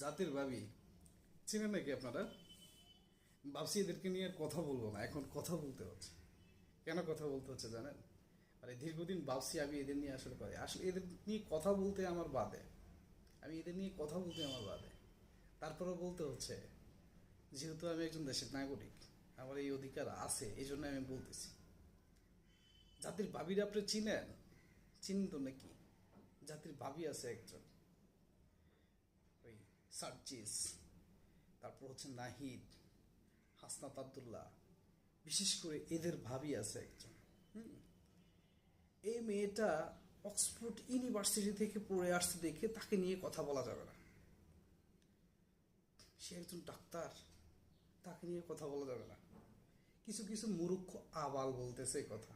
জাতির ভাবি। চিনেন নাকি আপনারা? ভাবছি এদেরকে নিয়ে আর কথা বলব না, এখন কথা বলতে হচ্ছে। কেন কথা বলতে হচ্ছে জানেন? মানে দীর্ঘদিন ভাবছি আমি এদের নিয়ে আসলে করে আসলে এদের নিয়ে কথা বলতে আমার বাদে আমি এদের নিয়ে কথা বলতে আমার বাদে তারপরেও বলতে হচ্ছে, যেহেতু আমি একজন দেশের নাগরিক, আমার এই অধিকার আছে, এই জন্য আমি বলতেছি। জাতির ভাবিরা আপনি চিনেন? চিনেন তো নাকি? জাতির ভাবি আছে একজন। সার্জিস, তারপর হচ্ছে নাহিদ, হাসনাত আবদুল্লাহ, বিশেষ করে এদের ভাবি আছে একজন। এই মেয়েটা অক্সফোর্ড ইউনিভার্সিটি থেকে পড়ে আসতে দেখে তাকে নিয়ে কথা বলা যাবে না। সে একজন ডাক্তার, তাকে নিয়ে কথা বলা যাবে না। কিছু কিছু মূর্খ আবাল বলতেছে কথা।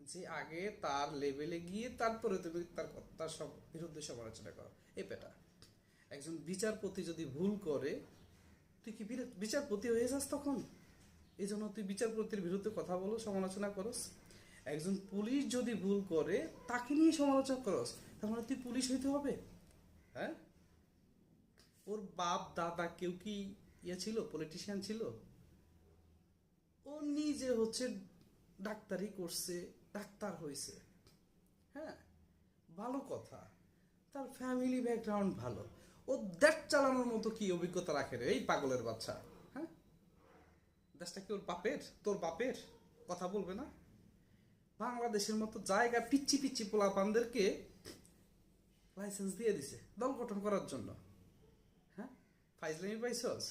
যে আগে তার লেভেলে গিয়ে তারপরে তুমি তার তার সব বিরুদ্ধে সমালোচনা করো। এ পেটা। একজন বিচারপতি যদি ভুল করে, তুই কি বিচারপতি হয়ে যাস তখন? এই জন্য তুই বিচারপতির বিরুদ্ধে কথা বলো, সমালোচনা করস। একজন পুলিশ যদি ভুল করে, তাকে নিয়ে সমালোচনা করস, তার মানে তুই পুলিশ হইতে হবে। হ্যাঁ? ওর বাপ, দাদা কেউ কি ইয়ে ছিল পলিটিশিয়ান ছিল? ও নিজে হচ্ছে ডাক্তারি করছে, ডাক্তার হয়েছে হ্যাঁ? ভালো কথা। তার ফ্যামিলি ব্যাকগ্রাউন্ড ভালো। ও দেশ চালানোর মতো কি অভিজ্ঞতা রাখে রে, এই পাগলের বাচ্চা? হ্যাঁ? দেশটা কি ওর বাপের? তোর বাপের? কথা বলবে না? বাংলাদেশের মতো জায়গা পিচ্ছি পিচ্ছি পোলাপানদেরকে লাইসেন্স দিয়ে দিছে, দল গঠন করার জন্য। হ্যাঁ? ফাইজলামি পাইছস?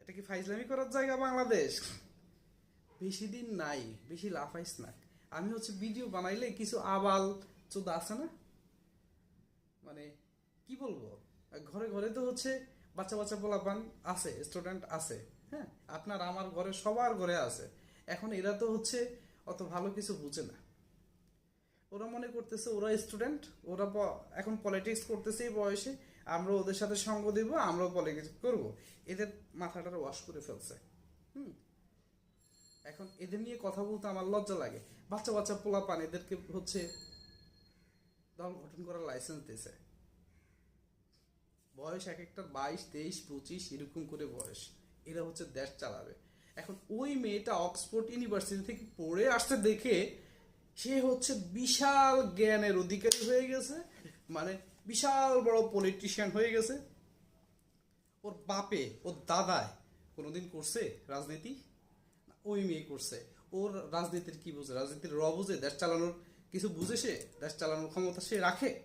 এটা কি ফাইজলামি করার জায়গা বাংলাদেশ? বেশি দিন নাই, বেশি লাফাইস না। আমি হচ্ছে ভিডিও বানাইলে কিছু আবাল চোদা আছে না? মানে কি বলব? ঘরে ঘরে তো হচ্ছে বাচ্চা বাচ্চা পোলাপান আছে স্টুডেন্ট আছে হ্যাঁ? আপনার আমার ঘরে সবার ঘরে আছে। এখন এরা তো হচ্ছে অত ভালো কিছু বুঝে না। ওরা মনে করতেছে ওরা স্টুডেন্ট ওরা এখন পলিটিক্স করতেছে এই বয়সে, আমরা ওদের সাথে সঙ্গ দেব, আমরাও পলিটিক্স করব। এদের মাথাটা ওয়াশ করে ফেলছে। হুম? এখন এদের নিয়ে কথা বলতে আমার লজ্জা লাগে। বাচ্চা বাচ্চা পোলা পান এদেরকে হচ্ছে দল গঠন করার লাইসেন্স দিয়েছে। বয়স এক একটা বাইশ, তেইশ, পঁচিশ, এরকম করে বয়স। এরা হচ্ছে দেশ চালাবে। এখন ওই মেয়েটা অক্সফোর্ড ইউনিভার্সিটি থেকে পড়ে আসতে দেখে সে হচ্ছে বিশাল জ্ঞানের অধিকারী হয়ে গেছে। মানে বিশাল বড় পলিটিশিয়ান হয়ে গেছে। ওর বাপে, ওর দাদায় কোনোদিন করছে রাজনীতি? ওই মেয়ে করছে। ওর রাজনীতির কি বুঝে? রাজনীতির র বুঝে? দেশ চালানোর কিছু বুঝে সে? দেশ চালানোর ক্ষমতা সে রাখে?